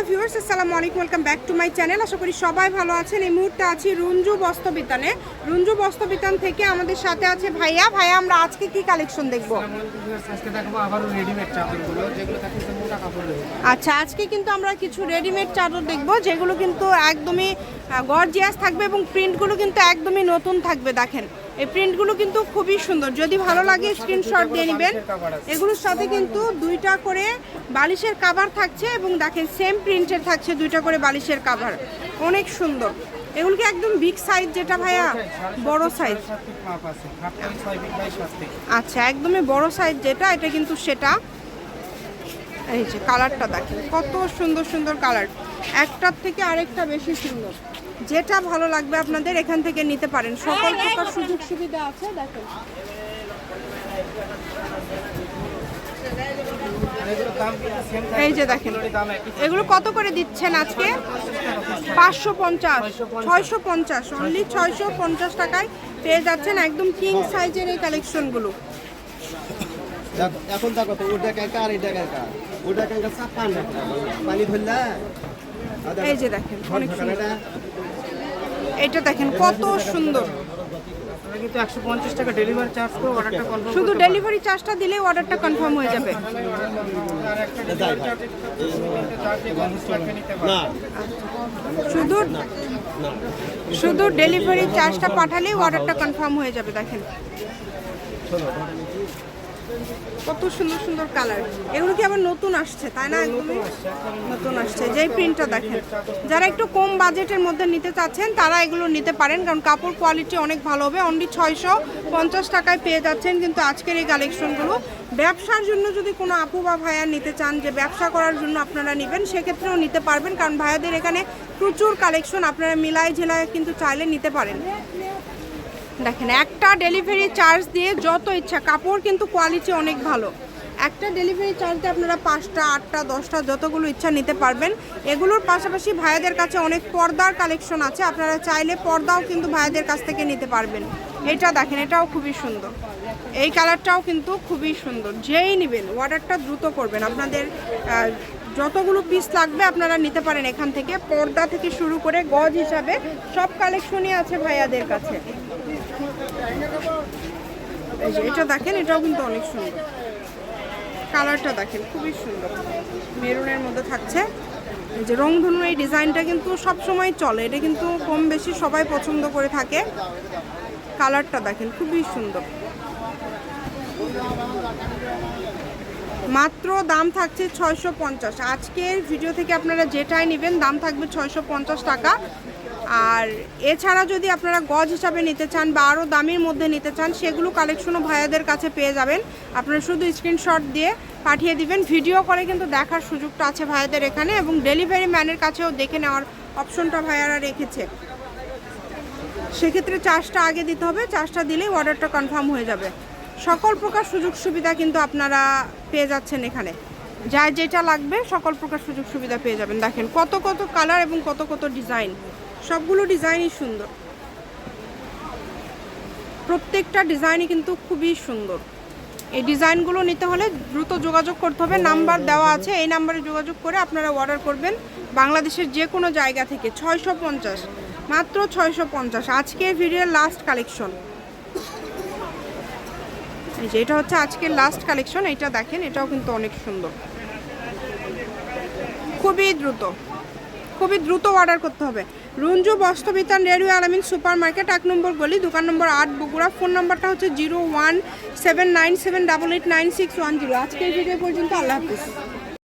Hello viewers আসসালামু আলাইকুম welcome back to my channel. আশা করি সবাই ভালো আছেন। এই মুহূর্তে আছি রঞ্জু বস্ত্রবিতানে। রঞ্জু বস্ত্রবিতান থেকে আমাদের সাথে আছে ভাইয়া। ভাইয়া আমরা আজকে কি কালেকশন দেখব। আচ্ছা আজকে কিন্তু আমরা কিছু রেডিমেড চাদর দেখব যেগুলো কিন্তু একদমই গর্জিয়াস থাকবে এবং প্রিন্টগুলো কিন্তু একদমই নতুন থাকবে দেখেন। এই প্রিন্টগুলো কিন্তু খুবই সুন্দর। যদি ভালো লাগে স্ক্রিনশট দিয়ে নেবেন। এগুলোর সাথে কিন্তু দুইটা করে বালিশের কাভার থাকছে এবং দেখেন সেম প্রিন্টের থাকছে দুইটা করে বালিশের কাভার অনেক সুন্দর। এগুলো কি একদম বিগ সাইজ যেটা ভাইয়া? বড় সাইজ আচ্ছা একদমই বড় সাইজ যেটা, এটা কিন্তু সেটা। এই যে কালারটা দেখেন, কত সুন্দর সুন্দর কালার একটার থেকে আরেকটা বেশি সুন্দর। যেটা ভালো লাগবে আপনাদের, এখান থেকে নিতে পারেন। সকল প্রকার সুযোগ সুবিধা আছে, দেখেন। আর এই যে দেখেন, এগুলো কত করে দিচ্ছেন আজকে? পাঁচশো পঞ্চাশ। ছয়শো পঞ্চাশ। অনলি ছয়শো পঞ্চাশ টাকায় পেয়ে যাচ্ছেন একদম কিং সাইজের এই কালেকশনগুলো এখন দেখো তো, ওটা কার এটা কার ওটা চাপান পানি ধরলা? এই যে দেখেন অনেক সুন্দর। এটা দেখেন কত সুন্দর। কিন্তু একশো পঞ্চাশ টাকা ডেলিভারি চার্জ করে অর্ডারটা কনফার্ম শুধু ডেলিভারি চার্জটা দিলে অর্ডারটা কনফার্ম হয়ে যাবে। না। শুধু শুধু ডেলিভারি চার্জটা পাঠালেই অর্ডারটা কনফার্ম হয়ে যাবে দেখেন। কত সুন্দর সুন্দর কালার এগুলো কি আবার নতুন আসছে? তাই না একদমই? নতুন আসছে যেই প্রিন্টটা দেখেন। যারা একটু কম বাজেটের মধ্যে নিতে চাচ্ছেন তারা এগুলো নিতে পারেন কারণ কাপড় কোয়ালিটি অনেক ভালো হবে। অনলি ছয়শো পঞ্চাশ টাকায় পেয়ে যাচ্ছেন কিন্তু আজকের এই কালেকশনগুলো ব্যবসার জন্য যদি কোনো আপু বা ভাইয়া নিতে চান যে ব্যবসা করার জন্য আপনারা নেবেন সেক্ষেত্রেও নিতে পারবেন কারণ ভাইয়াদের এখানে প্রচুর কালেকশন আপনারা মিলাই ঝেলায় কিন্তু চাইলে নিতে পারেন। দেখেন, একটা ডেলিভারি চার্জ দিয়ে যত ইচ্ছা, কাপড় কিন্তু কোয়ালিটি অনেক ভালো। একটা ডেলিভারি চার্জ দিয়ে আপনারা পাঁচটা, আটটা, দশটা, যতগুলো ইচ্ছা নিতে পারবেন। এগুলোর পাশাপাশি ভাইয়াদের কাছে অনেক পর্দার কালেকশন আছে। আপনারা চাইলে পর্দাও কিন্তু ভাইয়াদের কাছ থেকে নিতে পারবেন। এটা দেখেন, এটাও খুবই সুন্দর। এই কালারটাও কিন্তু খুবই সুন্দর। যেই নেবেন অর্ডারটা দ্রুত করবেন। আপনাদের যতগুলো পিস লাগবে আপনারা নিতে পারেন এখান থেকে। পর্দা থেকে শুরু করে গজ হিসাবে সব কালেকশনই আছে ভাইয়াদের কাছে। এটা দেখেন, এটাও কিন্তু অনেক সুন্দর। কালারটা দেখেন, খুবই সুন্দর। মেরুনের মধ্যে থাকছে। এই যে রংধনু এই ডিজাইনটা কিন্তু সব সময় চলে। এটা কিন্তু কম বেশি সবাই পছন্দ করে থাকে। কালারটা দেখেন, খুবই সুন্দর। মাত্র দাম থাকছে ছয়শো পঞ্চাশ। আজকের ভিডিও থেকে আপনারা যেটাই নেবেন, দাম থাকবে ছয়শো পঞ্চাশ টাকা। আর এছাড়া যদি আপনারা গজ হিসাবে নিতে চান বা আরও দামের মধ্যে নিতে চান, সেগুলো কালেকশনও ভাইয়াদের কাছে পেয়ে যাবেন। আপনারা শুধু স্ক্রিনশট দিয়ে পাঠিয়ে দিবেন। ভিডিও করে কিন্তু দেখার সুযোগটা আছে ভাইয়াদের এখানে এবং ডেলিভারি ম্যানের কাছেও দেখে নেওয়ার অপশনটা ভাইয়ারা রেখেছে। সেক্ষেত্রে চার্জটা আগে দিতে হবে। চার্জটা দিলেই অর্ডারটা কনফার্ম হয়ে যাবে। সকল প্রকার সুযোগ সুবিধা কিন্তু আপনারা পেয়ে যাচ্ছেন এখানে। যা যেটা লাগবে, সকল প্রকার সুযোগ সুবিধা পেয়ে যাবেন। দেখেন কত কত কালার এবং কত কত ডিজাইন সবগুলো ডিজাইনই সুন্দর। প্রত্যেকটা ডিজাইনই কিন্তু খুবই সুন্দর। এই ডিজাইনগুলো নিতে হলে দ্রুত যোগাযোগ করতে হবে। নাম্বার দেওয়া আছে, এই নাম্বারে যোগাযোগ করে আপনারা অর্ডার করবেন বাংলাদেশের যে কোনো জায়গা থেকে। ছয়শো পঞ্চাশ, মাত্র ছয়শো পঞ্চাশ। আজকের ভিডিওর লাস্ট কালেকশন এই যে এটা হচ্ছে আজকের লাস্ট কালেকশন এটা দেখেন, এটাও কিন্তু অনেক সুন্দর। খুবই দ্রুত। খুবই দ্রুত অর্ডার করতে হবে। Ranju Bastrabitan radio Alamin super market এক নম্বর গলি, দোকান নম্বর আট, বগুড়া। ফোন নম্বরটা হচ্ছে zero one seven nine seven double eight nine six one zero. আজকের ভিডিও পর্যন্ত আল্লাহ হাফিজ।